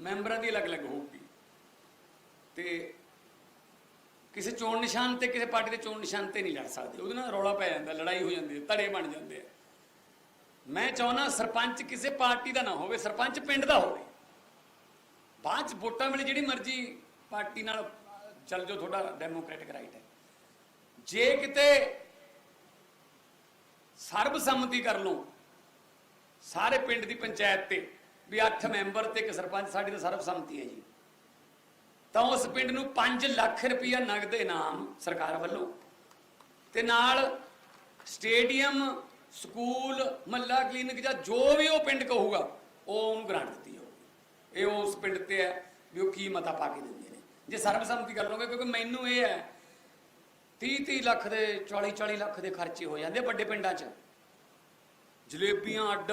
ਮੈਂਬਰਾਂ ਦੀ ਅਲੱਗ-ਅਲੱਗ ਹੋਊਗੀ। ਤੇ ਕਿਸੇ ਚੋਣ ਨਿਸ਼ਾਨ ਤੇ ਕਿਸੇ ਪਾਰਟੀ ਦੇ ਚੋਣ ਨਿਸ਼ਾਨ ਤੇ ਨਹੀਂ ਲੜ ਸਕਦੇ। ਉਹਦੇ ਨਾਲ ਰੌਲਾ ਪੈ ਜਾਂਦਾ, ਲੜਾਈ ਹੋ ਜਾਂਦੀ ਹੈ, ਧੜੇ ਬਣ ਜਾਂਦੇ ਆ। ਮੈਂ ਚਾਹੁੰਦਾ ਸਰਪੰਚ ਕਿਸੇ ਪਾਰਟੀ ਦਾ ਨਾ ਹੋਵੇ, ਸਰਪੰਚ ਪਿੰਡ ਦਾ ਹੋਵੇ। ਬਾਅਦ ਚ ਵੋਟਾਂ ਵੇਲੇ ਜਿਹੜੀ ਮਰਜ਼ੀ ਪਾਰਟੀ ਨਾਲ ਚੱਲ ਜਾਓ, ਤੁਹਾਡਾ ਡੈਮੋਕ੍ਰੈਟਿਕ ਰਾਈਟ ਹੈ। ਜੇ ਕਿਤੇ ਸਰਬਸੰਮਤੀ ਕਰ ਲਓ, ਸਾਰੇ ਪਿੰਡ ਦੀ ਪੰਚਾਇਤ ਤੇ ਵੀ 8 ਮੈਂਬਰ ਤੇ ਇੱਕ ਸਰਪੰਚ ਸਾਡੀ ਤਾਂ ਸਰਬਸੰਮਤੀ ਹੈ ਜੀ। ਤਾਂ ਉਸ ਪਿੰਡ ਨੂੰ 5 ਲੱਖ ਰੁਪਇਆ ਨਗਦ ਇਨਾਮ ਸਰਕਾਰ ਵੱਲੋਂ ਤੇ ਨਾਲ ਸਟੇਡੀਅਮ, ਸਕੂਲ, ਮੱਲਾ ਕਲੀਨਿਕ ਜਾਂ ਜੋ ਵੀ ਉਹ ਪਿੰਡ ਕਹੂਗਾ, ਉਹ ਉਹਨੂੰ ਗ੍ਰਾਂਟ ਦਿੱਤੀ ਜਾਊਗੀ। ਇਹ ਉਸ ਪਿੰਡ ਤੇ ਹੈ ਵੀ ਉਹ ਕੀ ਮਤਾ ਪਾ ਕੇ ਦਿੰਦੇ ਨੇ। ਜੇ ਸਰਬਸੰਮਤੀ ਕਰ ਲਓਗੇ ਕਿਉਂਕਿ ਮੈਨੂੰ ਇਹ ਹੈ 30 30 ਲੱਖ ਦੇ 40 40 ਲੱਖ ਦੇ ਖਰਚੇ ਹੋ ਜਾਂਦੇ ਵੱਡੇ ਪਿੰਡਾਂ 'ਚ। ਜਲੇਬੀਆਂ ਅੱਡ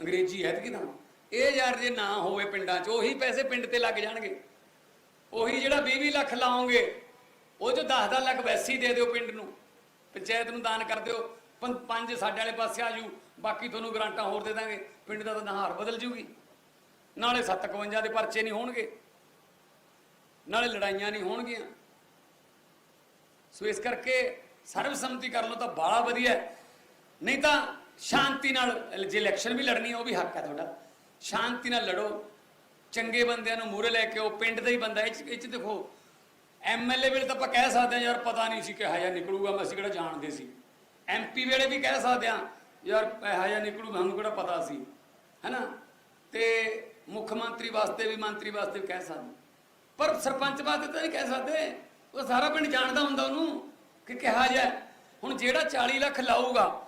ਅੰਗਰੇਜ਼ੀ ਐਤਕੀ ਨਾ? ਇਹ ਯਾਰ ਜੇ ਨਾ ਹੋਵੇ ਪਿੰਡਾਂ 'ਚ, ਉਹੀ ਪੈਸੇ ਪਿੰਡ ਤੇ ਲੱਗ ਜਾਣਗੇ। ਉਹੀ ਜਿਹੜਾ 20 ਲੱਖ ਲਾਉਂਗੇ ਉਹ ਜੋ 10-10 ਲੱਖ ਵੈਸੀ ਦੇ ਦਿਓ ਪਿੰਡ ਨੂੰ। ਪੰਚਾਇਤ ਨੂੰ ਦਾਨ ਕਰ ਦਿਓ। ਪੰ- ਪੰਜ ਸਾਡੇ ਵਾਲੇ ਪਾਸੇ ਆ ਜੂ। ਬਾਕੀ ਤੁਹਾਨੂੰ ਗਰਾਂਟਾਂ ਹੋਰ ਦੇ ਦਾਂਗੇ। ਪਿੰਡ ਦਾ ਤਾਂ ਨਹਾਰ ਬਦਲ ਜੂਗੀ। ਨਾਲੇ 751 ਦੇ ਪਰਚੇ ਨਹੀਂ ਹੋਣਗੇ। ਨਾਲੇ ਲੜਾਈਆਂ ਨਹੀਂ ਹੋਣਗੀਆਂ। ਸੋ ਇਸ ਕਰਕੇ ਸਰਬਸੰਮਤੀ ਕਰ ਲਓ ਤਾਂ ਬਾਲਾ ਵਧੀਆ। ਨਹੀਂ ਤਾਂ ਸ਼ਾਂਤੀ ਨਾਲ, ਜੇ ਇਲੈਕਸ਼ਨ ਵੀ ਲੜਨੀ ਉਹ ਵੀ ਹੱਕ ਹੈ ਤੁਹਾਡਾ। ਸ਼ਾਂਤੀ ਨਾਲ ਲੜੋ। ਚੰਗੇ ਬੰਦਿਆਂ ਨੂੰ ਮੂਹਰੇ ਲੈ ਕੇ ਉਹ ਪਿੰਡ ਦਾ ਹੀ ਬੰਦਾ, ਇਹ 'ਚ ਇਹ 'ਚ ਦੇਖੋ ਐਮਐਲਏ ਵੇਲੇ ਤਾਂ ਆਪਾਂ ਕਹਿ ਸਕਦੇ ਹਾਂ, ਯਾਰ ਪਤਾ ਨਹੀਂ ਸੀ ਕਿ ਹਜਾ ਨਿਕਲੂਗਾ, ਮੈਂ ਅਸੀਂ ਕਿਹੜਾ ਜਾਣਦੇ ਸੀ। ਐਮਪੀ ਵੇਲੇ ਵੀ ਕਹਿ ਸਕਦੇ ਹਾਂ, ਯਾਰ ਹਜਾ ਨਿਕਲੂ, ਸਾਨੂੰ ਕਿਹੜਾ ਪਤਾ ਸੀ। ਹੈਨਾ? ਤੇ ਮੁੱਖ ਮੰਤਰੀ ਵਾਸਤੇ ਵੀ, ਮੰਤਰੀ ਵਾਸਤੇ ਵੀ ਕਹਿ ਸਕਦੇ। ਪਰ ਸਰਪੰਚ ਵਾਸਤੇ ਤਾਂ ਨਹੀਂ ਕਹਿ ਸਕਦੇ। ਉਹ ਸਾਰਾ ਪਿੰਡ ਜਾਣਦਾ ਹੁੰਦਾ ਉਹਨੂੰ ਕਿ ਕਿਹਾ ਜਾ ਹੁਣ ਜਿਹੜਾ 40 ਲੱਖ ਲਾਊਗਾ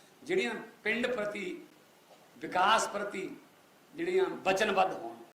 ਜਿਹੜੀਆਂ ਪਿੰਡ ਪ੍ਰਤੀ ਵਿਕਾਸ ਪ੍ਰਤੀ ਜਿਹੜੀਆਂ ਵਚਨਬੱਧ ਹੋਣ।